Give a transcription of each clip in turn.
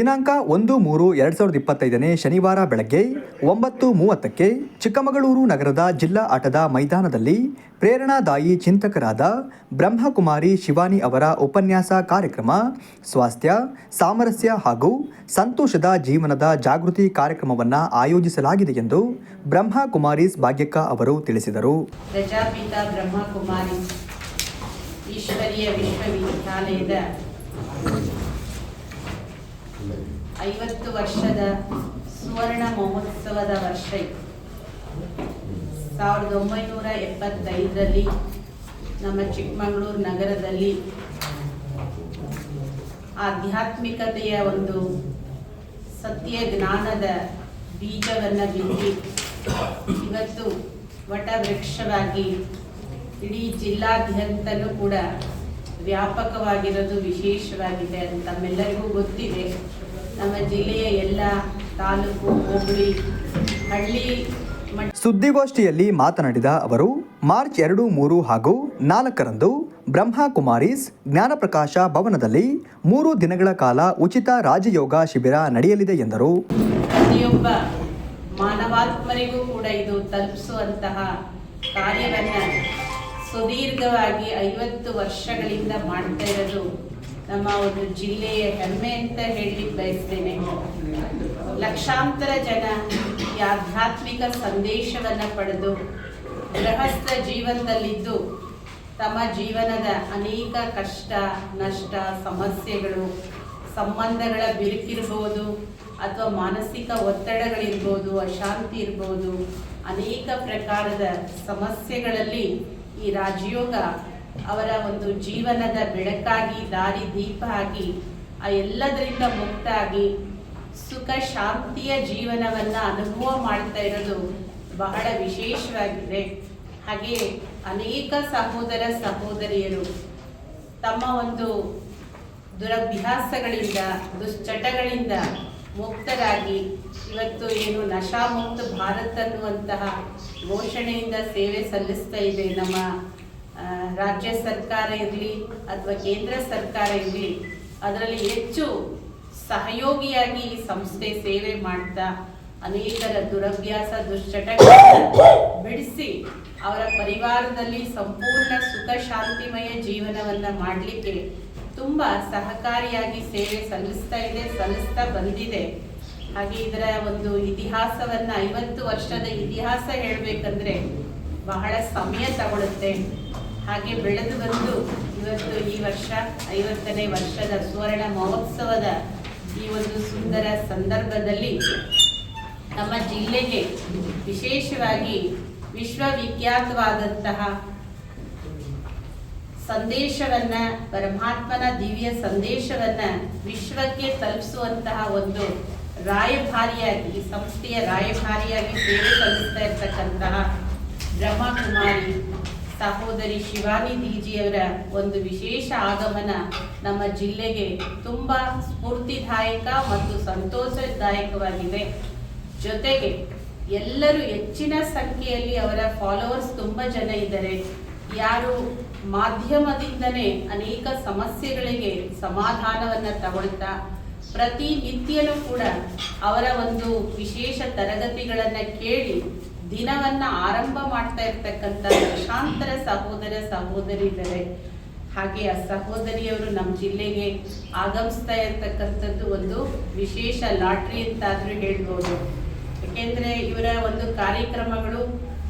ದಿನಾಂಕ ಒಂದು ಮೂರು ಎರಡು ಸಾವಿರದ ಇಪ್ಪತ್ತೈದನೇ ಶನಿವಾರ ಬೆಳಗ್ಗೆ ಒಂಬತ್ತು ಮೂವತ್ತಕ್ಕೆ ಚಿಕ್ಕಮಗಳೂರು ನಗರದ ಜಿಲ್ಲಾ ಆಟದ ಮೈದಾನದಲ್ಲಿ ಪ್ರೇರಣಾದಾಯಿ ಚಿಂತಕರಾದ ಬ್ರಹ್ಮಕುಮಾರಿ ಶಿವಾನಿ ಅವರ ಉಪನ್ಯಾಸ ಕಾರ್ಯಕ್ರಮ, ಸ್ವಾಸ್ಥ್ಯ, ಸಾಮರಸ್ಯ ಹಾಗೂ ಸಂತೋಷದ ಜೀವನದ ಜಾಗೃತಿ ಕಾರ್ಯಕ್ರಮವನ್ನು ಆಯೋಜಿಸಲಾಗಿದೆ ಎಂದು ಬ್ರಹ್ಮಕುಮಾರಿಸ್ ಭಾಗ್ಯಕ್ಕ ಅವರು ತಿಳಿಸಿದರು. ಈಶ್ವರೀಯ ವಿಶ್ವವಿದ್ಯಾಲಯದ ಐವತ್ತು ವರ್ಷದ ಸುವರ್ಣ ಮಹೋತ್ಸವದ ವರ್ಷ ಇತ್ತು ಸಾವಿರದ ಒಂಬೈನೂರ ಎಪ್ಪತ್ತೈದರಲ್ಲಿ ನಮ್ಮ ಚಿಕ್ಕಮಗಳೂರು ನಗರದಲ್ಲಿ ಆಧ್ಯಾತ್ಮಿಕತೆಯ ಒಂದು ಸತ್ಯ ಜ್ಞಾನದ ಬೀಜವನ್ನು ಬಿತ್ತಿ ಇವತ್ತು ವಟವೃಕ್ಷವಾಗಿ ಇಡೀ ಜಿಲ್ಲಾದ್ಯಂತನೂ ಕೂಡ ವ್ಯಾಪಕವಾಗಿರೋದು ವಿಶೇಷವಾಗಿದೆ ಅಂತ ತಮ್ಮೆಲ್ಲರಿಗೂ ಗೊತ್ತಿದೆ. ನಮ್ಮ ಜಿಲ್ಲೆಯ ಎಲ್ಲ ತಾಲೂಕು ಹೋಬಳಿ ಹಳ್ಳಿ ಸುದ್ದಿಗೋಷ್ಠಿಯಲ್ಲಿ ಮಾತನಾಡಿದ ಅವರು ಮಾರ್ಚ್ ಎರಡು ಮೂರು ಹಾಗೂ ನಾಲ್ಕರಂದು ಬ್ರಹ್ಮ ಕುಮಾರೀಸ್ ಜ್ಞಾನಪ್ರಕಾಶ ಭವನದಲ್ಲಿ ಮೂರು ದಿನಗಳ ಕಾಲ ಉಚಿತ ರಾಜಯೋಗ ಶಿಬಿರ ನಡೆಯಲಿದೆ ಎಂದರು. ಪ್ರತಿಯೊಬ್ಬ ಮಾನವಾತ್ಮರಿಗೂ ಕೂಡ ಇದು ತಲುಪಿಸುವಂತಹ ಕಾರ್ಯವನ್ನು ಸುದೀರ್ಘವಾಗಿ ಐವತ್ತು ವರ್ಷಗಳಿಂದ ಮಾಡ್ತಾ ಇರೋದು ನಮ್ಮ ಒಂದು ಜಿಲ್ಲೆಯ ಹೆಮ್ಮೆ ಅಂತ ಹೇಳಲಿಕ್ಕೆ ಬಯಸ್ತೇನೆ. ಲಕ್ಷಾಂತರ ಜನ ಈ ಆಧ್ಯಾತ್ಮಿಕ ಸಂದೇಶವನ್ನ ಪಡೆದು ಗೃಹಸ್ಥ ಜೀವನದಲ್ಲಿದ್ದು ತಮ್ಮ ಜೀವನದ ಅನೇಕ ಕಷ್ಟ, ನಷ್ಟ, ಸಮಸ್ಯೆಗಳು, ಸಂಬಂಧಗಳ ಬಿರುಕಿರ್ಬೋದು ಅಥವಾ ಮಾನಸಿಕ ಒತ್ತಡಗಳಿರ್ಬೋದು, ಅಶಾಂತಿ ಇರ್ಬೋದು, ಅನೇಕ ಪ್ರಕಾರದ ಸಮಸ್ಯೆಗಳಲ್ಲಿ ಈ ರಾಜಯೋಗ ಅವರ ಒಂದು ಜೀವನದ ಬೆಳಕಾಗಿ, ದಾರಿ, ದೀಪ ಆಗಿ ಆ ಎಲ್ಲದರಿಂದ ಮುಕ್ತಾಗಿ, ಸುಖ, ಶಾಂತಿಯ ಜೀವನವನ್ನ ಅನುಭವ ಮಾಡ್ತಾ ಇರೋದು ಬಹಳ ವಿಶೇಷವಾಗಿದೆ. ಹಾಗೆ ಅನೇಕ ಸಹೋದರ ಸಹೋದರಿಯರು ತಮ್ಮ ಒಂದು ದುರಭ್ಯಾಸಗಳಿಂದ, ದುಶ್ಚಟಗಳಿಂದ ಮುಕ್ತರಾಗಿ, ಇವತ್ತು ಏನು ನಶಾಮುಕ್ತ ಭಾರತ್ ಅನ್ನುವಂತಹ ಘೋಷಣೆಯಿಂದ ಸೇವೆ ಸಲ್ಲಿಸ್ತಾ ಇದೆ ನಮ್ಮ ರಾಜ್ಯ ಸರ್ಕಾರ ಇರಲಿ ಅಥವಾ ಕೇಂದ್ರ ಸರ್ಕಾರ ಇರಲಿ, ಅದರಲ್ಲಿ ಹೆಚ್ಚು ಸಹಯೋಗಿಯಾಗಿ ಈ ಸಂಸ್ಥೆ ಸೇವೆ ಮಾಡ್ತಾ ಅನೇಕರ ದುರಭ್ಯಾಸ, ದುಶ್ಚಟಗಳನ್ನು ಬಿಡಿಸಿ ಅವರ ಪರಿವಾರದಲ್ಲಿ ಸಂಪೂರ್ಣ ಸುಖ, ಶಾಂತಿಮಯ ಜೀವನವನ್ನ ಮಾಡಲಿಕ್ಕೆ ತುಂಬಾ ಸಹಕಾರಿಯಾಗಿ ಸೇವೆ ಸಲ್ಲಿಸ್ತಾ ಇದೆ, ಸಲ್ಲಿಸ್ತಾ ಬಂದಿದೆ. ಹಾಗೆ ಇದರ ಒಂದು ಇತಿಹಾಸವನ್ನ ಐವತ್ತು ವರ್ಷದ ಇತಿಹಾಸ ಹೇಳಬೇಕಂದ್ರೆ ಬಹಳ ಸಮಯ ತಗೊಳುತ್ತೆ. ಹಾಗೆ ಬೆಳೆದು ಬಂದು ಇವತ್ತು ಈ ವರ್ಷ ಐವತ್ತನೇ ವರ್ಷದ ಸುವರ್ಣ ಮಹೋತ್ಸವದ ಈ ಒಂದು ಸುಂದರ ಸಂದರ್ಭದಲ್ಲಿ ನಮ್ಮ ಜಿಲ್ಲೆಗೆ ವಿಶೇಷವಾಗಿ ವಿಶ್ವವಿಖ್ಯಾತವಾದಂತಹ ಸಂದೇಶವನ್ನ, ಪರಮಾತ್ಮನ ದಿವ್ಯ ಸಂದೇಶವನ್ನ ವಿಶ್ವಕ್ಕೆ ತಲುಪಿಸುವಂತಹ ಒಂದು ರಾಯಭಾರಿಯಾಗಿ, ಈ ಸಂಸ್ಥೆಯ ರಾಯಭಾರಿಯಾಗಿ ಸೇವೆ ಸಲ್ಲಿಸ್ತಾ ಇರ್ತಕ್ಕಂತಹ ಬ್ರಹ್ಮಕುಮಾರಿ ಸಹೋದರಿ ಶಿವಾನಿ ದೀಜಿಯವರ ಒಂದು ವಿಶೇಷ ಆಗಮನ ನಮ್ಮ ಜಿಲ್ಲೆಗೆ ತುಂಬ ಸ್ಫೂರ್ತಿದಾಯಕ ಮತ್ತು ಸಂತೋಷದಾಯಕವಾಗಿದೆ. ಜೊತೆಗೆ ಎಲ್ಲರೂ ಹೆಚ್ಚಿನ ಸಂಖ್ಯೆಯಲ್ಲಿ ಅವರ ಫಾಲೋವರ್ಸ್ ತುಂಬ ಜನ ಇದ್ದಾರೆ. ಯಾರು ಮಾಧ್ಯಮದಿಂದನೇ ಅನೇಕ ಸಮಸ್ಯೆಗಳಿಗೆ ಸಮಾಧಾನವನ್ನು ತಗೊಳ್ತಾ ಪ್ರತಿನಿತ್ಯನೂ ಕೂಡ ಅವರ ಒಂದು ವಿಶೇಷ ತರಗತಿಗಳನ್ನು ಕೇಳಿ ದಿನವನ್ನ ಆರಂಭ ಮಾಡ್ತಾ ಇರ್ತಕ್ಕಂಥ ಲಕ್ಷಾಂತರ ಸಹೋದರ ಸಹೋದರಿ ಇದ್ದಾರೆ ಹಾಗೆ ಆ ಸಹೋದರಿಯವರು ನಮ್ಮ ಜಿಲ್ಲೆಗೆ ಆಗಮಿಸ್ತಾ ಇರ್ತಕ್ಕಂಥದ್ದು ಒಂದು ವಿಶೇಷ ಲಾಟ್ರಿ ಅಂತಾದ್ರೂ ಹೇಳ್ಬೋದು. ಯಾಕೆಂದ್ರೆ ಇವರ ಒಂದು ಕಾರ್ಯಕ್ರಮಗಳು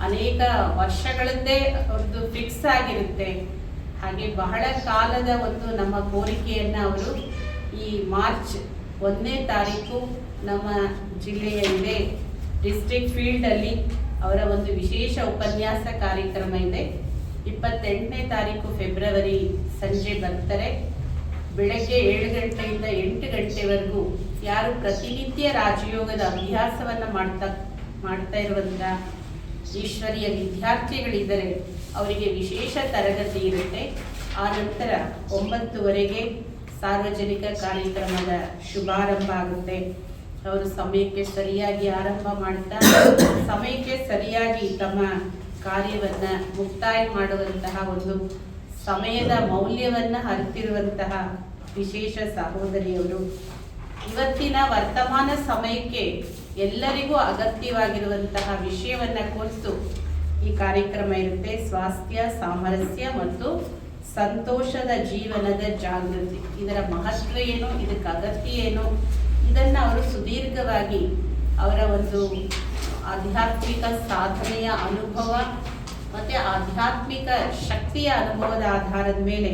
ಅನೇಕ ವರ್ಷಗಳದ್ದೇ ಒಂದು ಫಿಕ್ಸ್ ಆಗಿರುತ್ತೆ. ಹಾಗೆ ಬಹಳ ಕಾಲದ ಒಂದು ನಮ್ಮ ಕೋರಿಕೆಯನ್ನ ಅವರು ಈ ಮಾರ್ಚ್ ಒಂದನೇ ತಾರೀಕು ನಮ್ಮ ಜಿಲ್ಲೆಯಲ್ಲಿ ಡಿಸ್ಟ್ರಿಕ್ಟ್ ಫೀಲ್ಡ್ ಅಲ್ಲಿ ಅವರ ಒಂದು ವಿಶೇಷ ಉಪನ್ಯಾಸ ಕಾರ್ಯಕ್ರಮ ಇದೆ. ಇಪ್ಪತ್ತೆಂಟನೇ ತಾರೀಕು ಫೆಬ್ರವರಿ ಸಂಜೆ ಬರ್ತಾರೆ. ಬೆಳಗ್ಗೆ ಏಳು ಗಂಟೆಯಿಂದ ಎಂಟು ಗಂಟೆವರೆಗೂ ಯಾರು ಪ್ರತಿನಿತ್ಯ ರಾಜಯೋಗದ ಅಭ್ಯಾಸವನ್ನು ಮಾಡ್ತಾ ಮಾಡ್ತಾ ಇರುವಂತ ಈಶ್ವರಿಯ ವಿದ್ಯಾರ್ಥಿಗಳಿದ್ದರೆ ಅವರಿಗೆ ವಿಶೇಷ ತರಗತಿ ಇರುತ್ತೆ. ಆ ನಂತರ ಒಂಬತ್ತುವರೆಗೆ ಸಾರ್ವಜನಿಕ ಕಾರ್ಯಕ್ರಮದ ಶುಭಾರಂಭ ಆಗುತ್ತೆ. ಅವರು ಸಮಯಕ್ಕೆ ಸರಿಯಾಗಿ ಆರಂಭ ಮಾಡ್ತಾ, ಸಮಯಕ್ಕೆ ಸರಿಯಾಗಿ ತಮ್ಮ ಕಾರ್ಯವನ್ನ ಮುಕ್ತಾಯ ಮಾಡುವಂತಹ ಒಂದು ಸಮಯದ ಮೌಲ್ಯವನ್ನ ಅರಿತಿರುವಂತಹ ವಿಶೇಷ ಸಹೋದರಿಯವರು. ಇವತ್ತಿನ ವರ್ತಮಾನ ಸಮಯಕ್ಕೆ ಎಲ್ಲರಿಗೂ ಅಗತ್ಯವಾಗಿರುವಂತಹ ವಿಷಯವನ್ನ ಕುರಿತು ಈ ಕಾರ್ಯಕ್ರಮ ಇರುತ್ತೆ ಸ್ವಾಸ್ಥ್ಯ, ಸಾಮರಸ್ಯ ಮತ್ತು ಸಂತೋಷದ ಜೀವನದ ಜಾಗೃತಿ. ಇದರ ಮಹತ್ವ ಏನು? ಇದಕ್ಕೆ ಅಗತ್ಯ ಏನು? ಇದನ್ನ ಅವರು ಸುದೀರ್ಘವಾಗಿ ಅವರ ಒಂದು ಆಧ್ಯಾತ್ಮಿಕ ಸಾಧನೆಯ ಅನುಭವ ಮತ್ತೆ ಆಧ್ಯಾತ್ಮಿಕ ಶಕ್ತಿಯ ಅನುಭವದ ಆಧಾರದ ಮೇಲೆ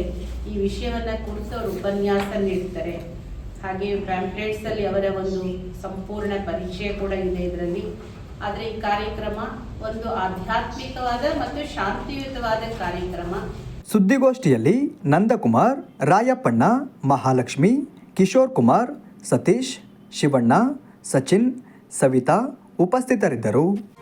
ಈ ವಿಷಯವನ್ನ ಕುರಿತು ಅವರು ಉಪನ್ಯಾಸ ನೀಡ್ತಾರೆ. ಹಾಗೆ ಪ್ಯಾಂಪ್ಲೆಟ್ಸ್ ಅಲ್ಲಿ ಅವರ ಒಂದು ಸಂಪೂರ್ಣ ಪರಿಚಯ ಕೂಡ ಇದೆ ಇದರಲ್ಲಿ. ಆದರೆ ಈ ಕಾರ್ಯಕ್ರಮ ಒಂದು ಆಧ್ಯಾತ್ಮಿಕವಾದ ಮತ್ತು ಶಾಂತಿಯುತವಾದ ಕಾರ್ಯಕ್ರಮ. ಸುದ್ದಿಗೋಷ್ಠಿಯಲ್ಲಿ ನಂದಕುಮಾರ್, ರಾಯಪ್ಪಣ್ಣ, ಮಹಾಲಕ್ಷ್ಮಿ, ಕಿಶೋರ್ ಕುಮಾರ್, ಸತೀಶ್ ಶಿವಣ್ಣ ಸಚಿನ್ ಸವಿತಾ ಉಪಸ್ಥಿತರಿದ್ದರು.